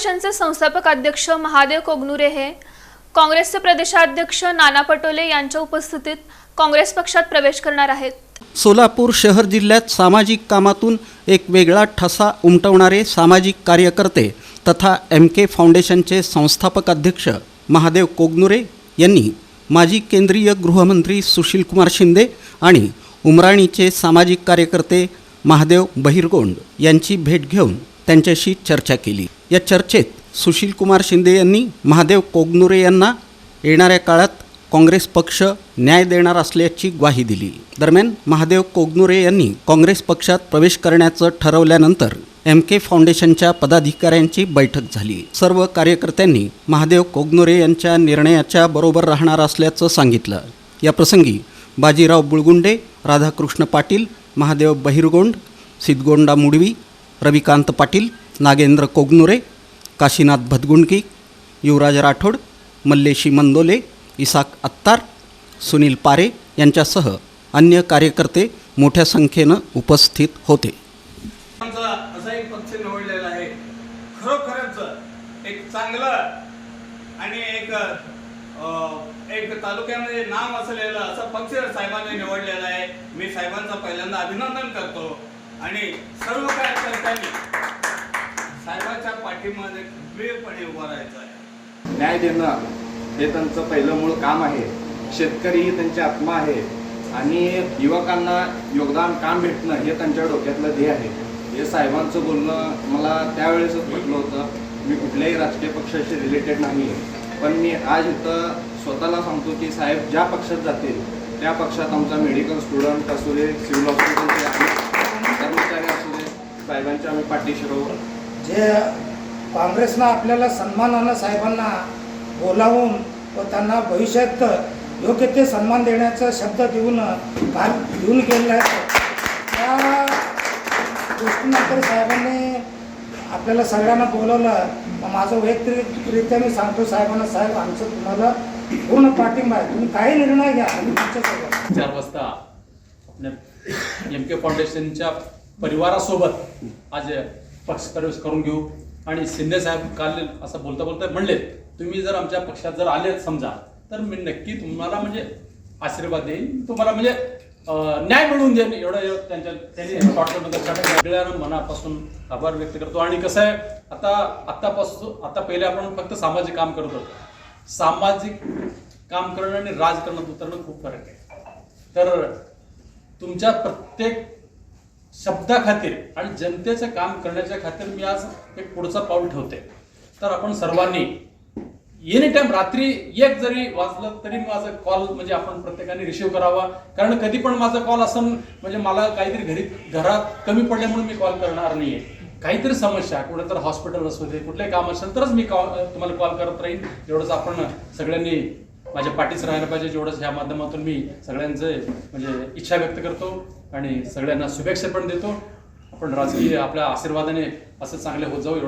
फाउंडेशनचे संस्थापक अध्यक्ष महादेव कोगनुरे हे काँग्रेसचे प्रदेशाध्यक्ष नाना पटोले यांच्या उपस्थितीत काँग्रेस पक्षात प्रवेश करणार आहेत. सोलापूर शहर जिल्ह्यात सामाजिक कामातून एक वेगळा ठसा उमटवणारे सामाजिक कार्यकर्ते तथा एम के फाउंडेशनचे संस्थापक अध्यक्ष महादेव कोगनुरे यांनी माजी केंद्रीय गृहमंत्री सुशीलकुमार शिंदे आणि उमराणीचे सामाजिक कार्यकर्ते महादेव बहिरगोंड यांची भेट घेऊन त्यांच्याशी चर्चा केली. या चर्चेत सुशीलकुमार शिंदे यांनी महादेव कोगनुरे यांना येणाऱ्या काळात काँग्रेस पक्ष न्याय देणार असल्याची ग्वाही दिली. दरम्यान महादेव कोगनुरे यांनी काँग्रेस पक्षात प्रवेश करण्याचं ठरवल्यानंतर एम के फाउंडेशनच्या पदाधिकाऱ्यांची बैठक झाली. सर्व कार्यकर्त्यांनी महादेव कोगनुरे यांच्या निर्णयाच्या बरोबर राहणार असल्याचं सांगितलं. या प्रसंगी बाजीराव बुळगुंडे राधाकृष्ण पाटील महादेव बहिरगोंड सिद्धगोंडा मुडवी रविकांत पाटील नागेंद्र कोगनुरे काशीनाथ भदगुंडकी युवराज राठोड मल्लेशी मंदोले इसाक अत्तार सुनील पारे यांच्यासह अन्य कार्यकर्ते मोठ्या संख्येनं उपस्थित होते. असा एक पक्ष निवडलेला आहे. खरोखरच एक चांगलं आणि एक एक तालुक्यामध्ये नाम असलेलं असा पक्ष साहेबांनी निवडलेला आहे. मी साहेबांचा पहिल्यांदा अभिनंदन करतो. आणि सर्व कार्यकर्त्यांनी पाठीमध्ये खंबीरपणे उभं राहायचं आहे. न्याय देणं हे त्यांचं पहिलं मूळ काम आहे. शेतकरी ही त्यांची आत्मा आहे. आणि युवकांना योगदान काम भेटणं हे त्यांच्या डोक्यातलं ध्येय आहे. हे साहेबांचं बोलणं मला त्यावेळेसच पटलं होतं. मी कुठल्याही राजकीय पक्षाशी रिलेटेड नाही आहे पण मी आज इथं स्वतःला सांगतो की साहेब ज्या पक्षात जातील त्या पक्षात आमचा मेडिकल स्टुडंट असू दे सिव्हिल हॉस्पिटलचे आहे कर्मचारी असू दे साहेबांच्या आम्ही पाठीशी राहू. जे काँग्रेसनं आपल्याला सन्मानानं साहेबांना बोलावून व त्यांना भविष्यात योग्य ते सन्मान देण्याचा शब्द देऊन काल घेऊन गेलेला आहे. त्या गोष्टीनंतर साहेबांनी आपल्याला सगळ्यांना बोलवलं. माझं वैयक्तिकरित्या मी सांगतो साहेबांना साहेब आमचं तुम्हाला पूर्ण पाठिंबा आहे. तुम्ही काही निर्णय घ्या आम्ही तुमच्यासोबत चार वाजता आपल्या एम के फाउंडेशनच्या परिवारासोबत आज पक्ष प्रवेश करून घेऊ. आणि शिंदे साहेब काल असं बोलता बोलता म्हणले तुम्ही जर आमच्या पक्षात जर आले समजा तर मी नक्की तुम्हाला म्हणजे आशीर्वाद देईन. तुम्हाला म्हणजे न्याय मिळवून देईन. एवढं त्यांच्या त्यांनी सगळ्यांना मनापासून आभार व्यक्त करतो. आणि कसं आहे आता आत्तापासून आता पहिले आपण फक्त सामाजिक काम करत होतो. सामाजिक काम करणं आणि राजकारणात उतरणं खूप फरक आहे. तर तुमच्या प्रत्येक शब्दाखातीर आणि जनतेचं काम करण्याच्या खातीर मी आज एक पुढचं पाऊल ठेवते. तर आपण सर्वांनी एनी टाइम रात्री एक जरी वाजलं तरी माझा कॉल म्हणजे आपण प्रत्येकाने रिसिव्ह करावा. कारण कधी पण माझा कॉल असं म्हणजे मला काहीतरी घरी घरात कमी पडल्यामुळे मी कॉल करणार नाहीये. काहीतरी समस्या कुठे तर हॉस्पिटल असू दे कुठलंही काम असेल तरच मी कॉल तुम्हाला कॉल करत राहीन. एवढंच आपण सगळ्यांनी माझ्या पाठीच राहायला पाहिजे जेवढंच ह्या माध्यमातून मी सगळ्यांचे म्हणजे इच्छा व्यक्त करतो. आणि सगळ्यांना शुभेच्छा पण देतो. आपण राजकीय आपल्या आशीर्वादाने असं चांगले होत जाऊ